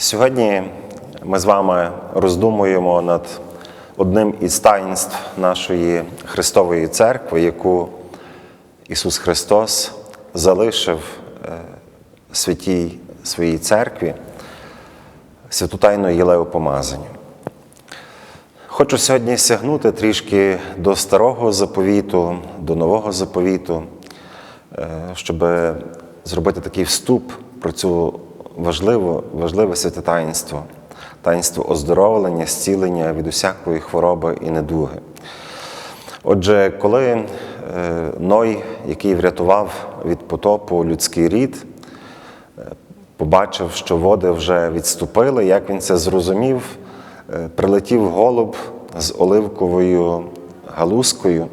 Сьогодні ми з вами роздумуємо над одним із таїнств нашої Христової церкви, яку Ісус Христос залишив е, святій своїй церкві, святу тайну Єлеопомазання. Хочу сьогодні сягнути трішки до старого заповіту, до нового заповіту, е, щоб зробити такий вступ про цю важливу, важливе святе таїнство, таїнство оздоровлення, зцілення від усякої хвороби і недуги. Отже, коли е, Ной, який врятував від потопу людський рід, е, побачив, що води вже відступили, як він це зрозумів, е, прилетів голуб з оливковою галузкою,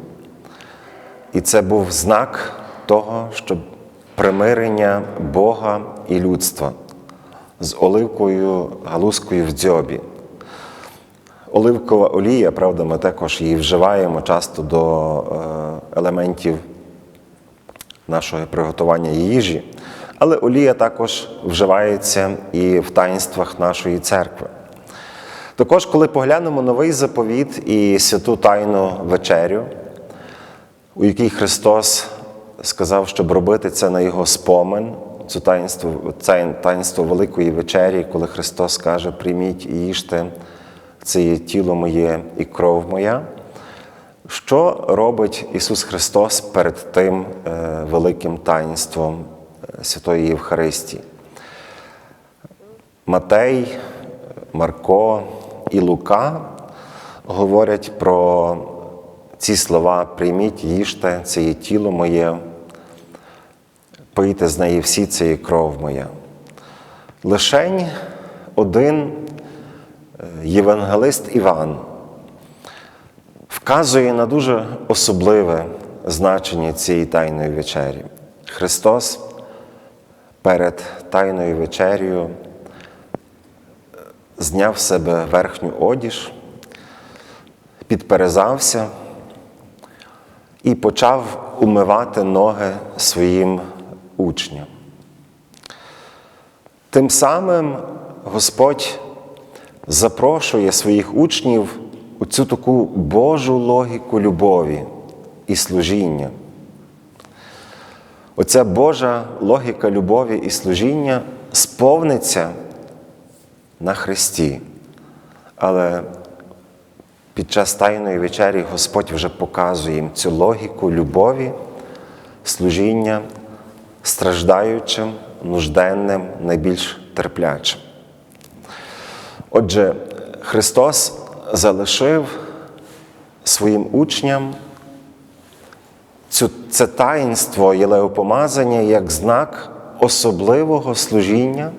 і це був знак того, що примирення Бога і людства з оливкою галузкою в дзьобі. Оливкова олія, правда, ми також її вживаємо часто до е, елементів нашого приготування їжі, але олія також вживається і в таїнствах нашої церкви. Також, коли поглянемо новий заповіт і святу Тайну вечерю, у якій Христос сказав, щоб робити це на Його спомин, це таїнство, це таїнство Великої вечері, коли Христос каже: прийміть і їжте, це є тіло моє і кров моя. Що робить Ісус Христос перед тим е, великим таїнством е, Святої Євхаристії? Матей, Марко і Лука говорять про ці слова: прийміть, їжте, це є тіло моє, пийте з неї всі, це є кров моя. Лишень один е, євангелист Іван вказує на дуже особливе значення цієї Тайної вечері. Христос перед Тайною вечерю зняв з себе верхню одіж, підперезався і почав умивати ноги своїм учням. Тим самим Господь запрошує своїх учнів у цю таку Божу логіку любові і служіння. Оця Божа логіка любові і служіння сповниться на Христі. Але під час Тайної вечері Господь вже показує їм цю логіку любові, служіння страждаючим, нужденним, найбільш терплячим. Отже, Христос залишив своїм учням цю, це таїнство єлеопомазання як знак особливого служіння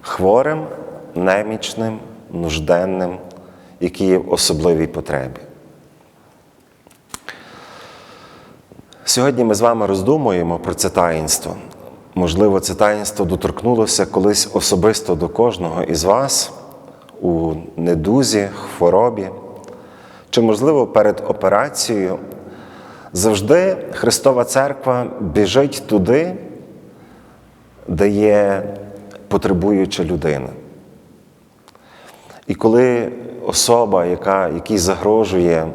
хворим, немічним, нужденним, які є в особливій потребі. Сьогодні ми з вами роздумуємо про це таїнство. Можливо, це таїнство доторкнулося колись особисто до кожного із вас у недузі, хворобі, чи, можливо, перед операцією. Завжди Христова Церква біжить туди, де є потребуюча людина. І коли особа, яка, якій загрожує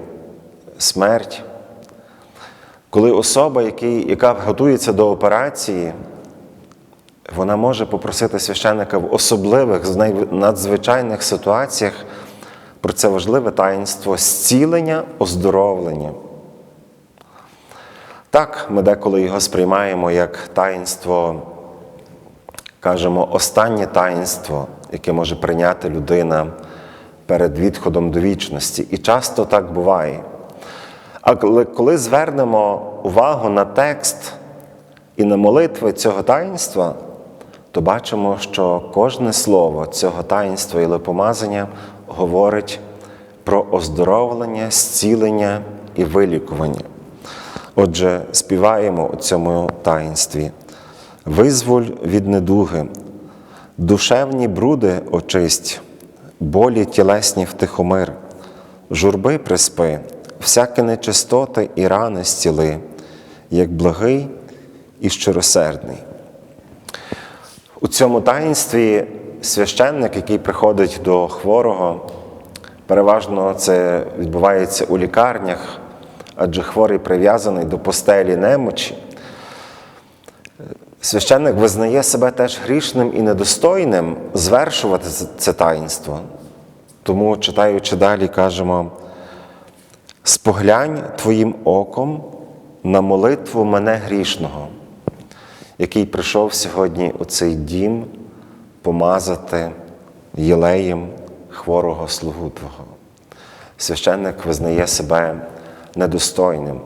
смерть, коли особа, який, яка готується до операції, вона може попросити священника в особливих, надзвичайних ситуаціях про це важливе таїнство зцілення, оздоровлення. Так, ми деколи його сприймаємо як таїнство, кажемо, останнє таїнство, яке може прийняти людина перед відходом до вічності. І часто так буває. Але коли звернемо увагу на текст і на молитви цього таїнства, то бачимо, що кожне слово цього таїнства і липомазання говорить про оздоровлення, зцілення і вилікування. Отже, співаємо у цьому таїнстві. Визволь від недуги, душевні бруди очисть, болі тілесні втихомир, журби приспи, всякі нечистоти і рани зціли, як благий і щиросердний. У цьому таїнстві священник, який приходить до хворого, переважно це відбувається у лікарнях, адже хворий прив'язаний до постелі немочі. Священник визнає себе теж грішним і недостойним звершувати це- таїнство. Тому, читаючи далі, кажемо: споглянь твоїм оком на молитву мене грішного, який прийшов сьогодні у цей дім помазати єлеєм хворого слугу Твого. Священник визнає себе недостойним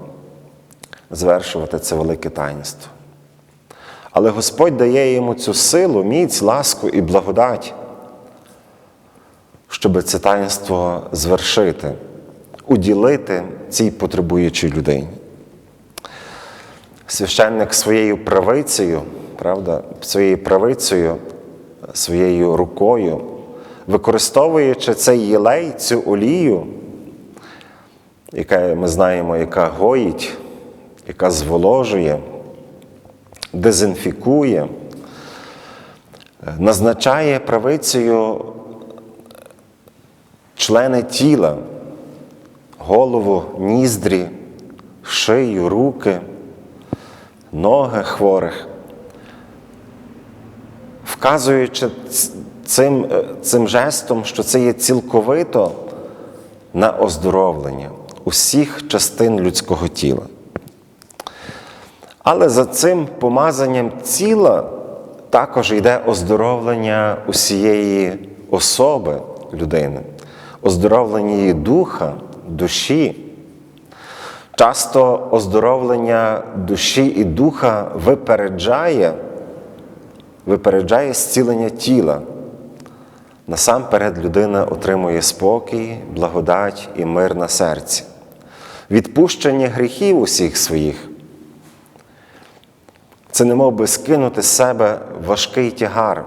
звершувати це велике таїнство. Але Господь дає йому цю силу, міць, ласку і благодать, щоб це таїнство звершити, уділити цій потребуючій людині. Священник своєю правицею, правда, своєю правицею, своєю рукою, використовуючи цей єлей, цю олію, яка ми знаємо, яка гоїть, яка зволожує, дезінфікує, назначає правицею члени тіла, голову, ніздрі, шию, руки, ноги хворих, вказуючи цим, е, цим жестом, що це є цілковито на оздоровлення усіх частин людського тіла. Але за цим помазанням тіла також йде оздоровлення усієї особи людини, оздоровлення її духа, душі. Часто оздоровлення душі і духа випереджає, випереджає зцілення тіла. Насамперед людина отримує спокій, благодать і мир на серці, відпущення гріхів усіх своїх. Це не мов би скинути з себе важкий тягар.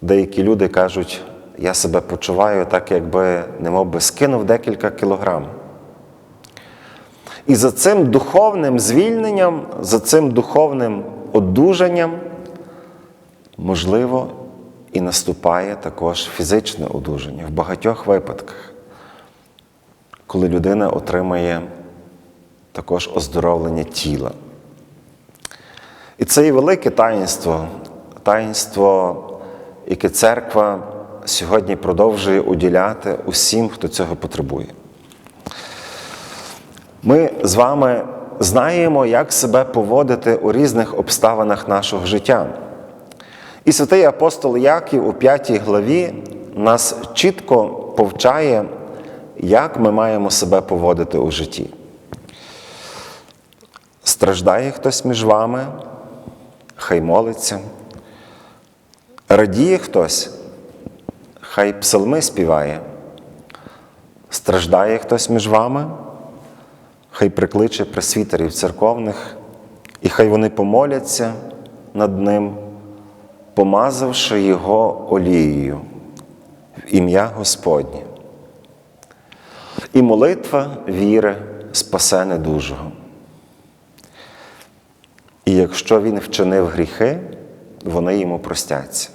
Деякі люди кажуть, я себе почуваю так, якби не мов би скинув декілька кілограм. І за цим духовним звільненням, за цим духовним одужанням, можливо, і наступає також фізичне одужання в багатьох випадках, коли людина отримає також оздоровлення тіла. І це є велике таїнство, таїнство, яке церква сьогодні продовжує уділяти усім, хто цього потребує. Ми з вами знаємо, як себе поводити у різних обставинах нашого життя. І святий апостол Яків у п'ятій главі нас чітко повчає, як ми маємо себе поводити у житті. Страждає хтось між вами, хай молиться. Радіє хтось, хай псалми співає. Страждає хтось між вами, хай прикличе пресвітерів церковних, і хай вони помоляться над ним, помазавши його олією в ім'я Господнє. І молитва віри спасе недужого. І якщо він вчинив гріхи, вони йому простяться.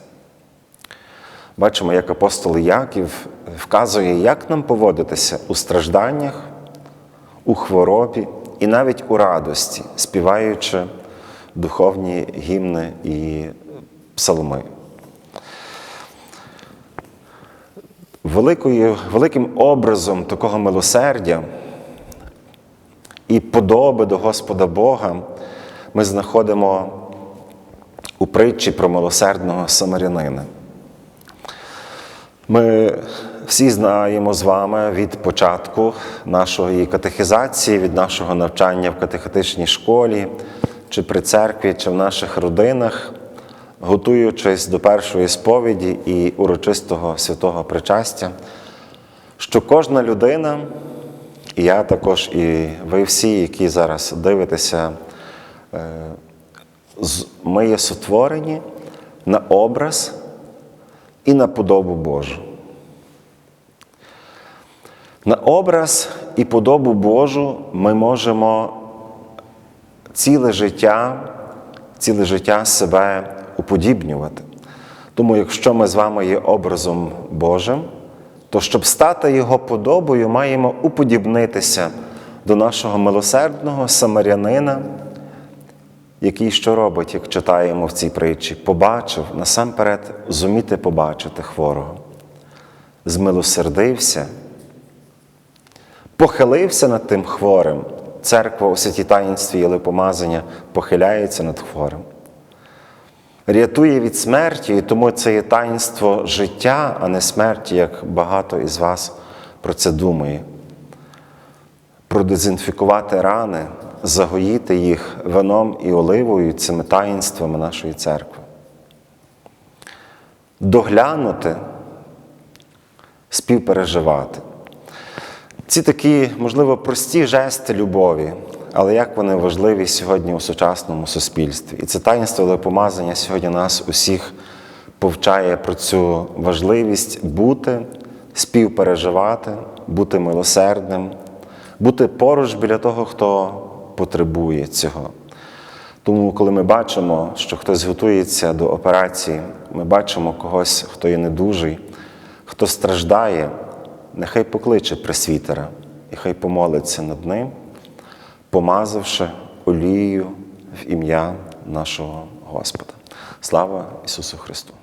Бачимо, як апостол Яків вказує, як нам поводитися у стражданнях, у хворобі і навіть у радості, співаючи духовні гімни і псалми. Великою, великим образом такого милосердя і подоби до Господа Бога ми знаходимо у притчі про милосердного самарянина. Ми всі знаємо з вами від початку нашої катехізації, від нашого навчання в катехетичній школі, чи при церкві, чи в наших родинах, готуючись до першої сповіді і урочистого святого причастя, що кожна людина, і я також, і ви всі, які зараз дивитеся, е, ми є сотворені на образ і на подобу Божу. На образ і подобу Божу ми можемо ціле життя, ціле життя себе уподібнювати. Тому, якщо ми з вами є образом Божим, то щоб стати Його подобою, маємо уподібнитися до нашого милосердного самарянина, який що робить, як читаємо в цій притчі, побачив насамперед зуміти побачити хворого, змилосердився, похилився над тим хворим. Церква у святій таїнстві Єлипомазання похиляється над хворим. Рятує від смерті, і тому це є таїнство життя, а не смерті, як багато із вас про це думає. Продезінфікувати рани, загоїти їх вином і оливою цими таїнствами нашої церкви. Доглянути, співпереживати. Ці такі, можливо, прості жести любові, але як вони важливі сьогодні у сучасному суспільстві. І це таїнство помазання сьогодні нас усіх повчає про цю важливість бути, співпереживати, бути милосердним, бути поруч біля того, хто потребує цього. Тому, коли ми бачимо, що хтось готується до операції, ми бачимо когось, хто є недужий, хто страждає, нехай покличе пресвітера і хай помолиться над ним, помазавши олією в ім'я нашого Господа. Слава Ісусу Христу!